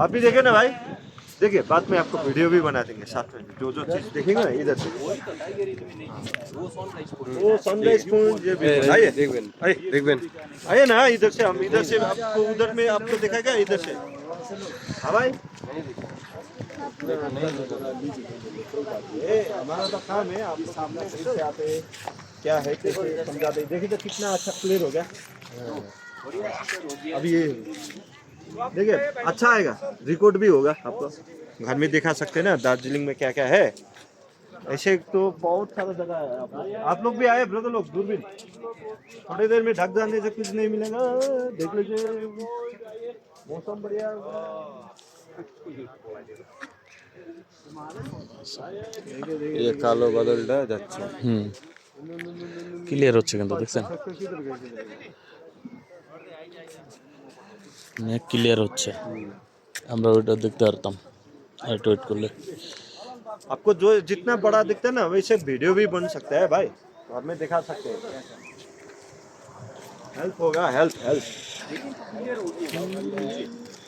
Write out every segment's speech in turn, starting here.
आप भी देखे ना भाई? देखिए बाद में आपको वीडियो भी बना देंगे साथ में। जो जो चीज़ देखेंगे ना इधर से। वो सनराइज पॉइंट ये भी। आइए। आइए ना इधर से हम इधर से आपको उधर में आपको दिखाएगा इधर से। हाँ भाई। हमारा तो काम है आप सामने क्या है समझा दे देखिए तो कितना अच्छा क्लियर हो गया। अभी ये देखिए अच्छा आएगा रिकॉर्ड भी होगा आपको घर में दिखा सकते हैं ना दार्जिलिंग में क्या क्या है ऐसे तो बहुत सारा जगह है आप लोग आप लोग भी आए ब्रदर लोग दूरबीन थोड़ी देर में ढक जाने से कुछ नहीं मिलेगा देख लीजिए मौसम बढ़िया होगा। এই কালো বাদলটা যাচ্ছে হুম ক্লিয়ার হচ্ছে কিন্তু দেখছেন মেঘ ক্লিয়ার হচ্ছে আমরা ওইটা দেখতে পারতাম আর একটু ওয়েট করলে आपको जो जितना बड़ा दिखता है ना वैसे वीडियो भी बन सकता है भाई घर में दिखा सकते हैं हेल्प होगा हेल्प हेल्प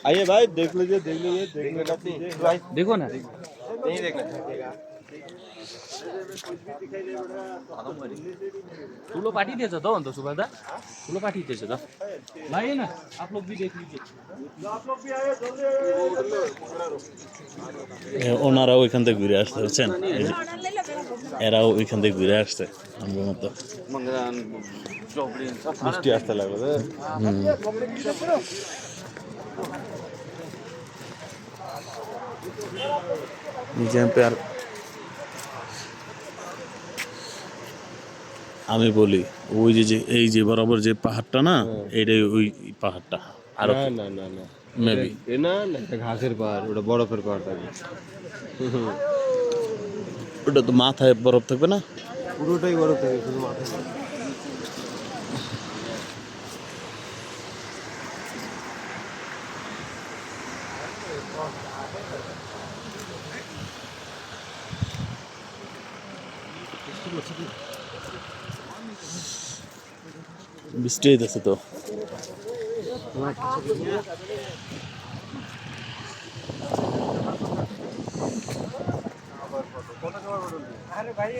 आइए भाई देख लीजिए देख लीजिए देखने का चीज़ है भाई দেখো না फूलों पार्टी देछ त अन्त सुभादा ठुलो पार्टी देछ त लाइए ना आप लोग भी देख लीजिए ওনারা ওইখান থেকে ঘুরে আসতে পারছেন এরাও ওইখান থেকে ঘুরে আসছে আমার মতো বৃষ্টি আসতে লাগলো হুম নিজাম আর আমি বলি ওই যে যে এই যে বরাবর যে পাহাড়টা না এটাই ওই পাহাড়টা আরও না না না না। মেবি না না এটা ঘাসের পাহাড় ওটা বরফের পাহাড় থাকে। ওটা তো মাথায় বরফ থাকবে না? পুরোটাই বরফ থাকে শুধু মাথায়। না। বৃষ্টি হইতেছে তো। আরে ভাই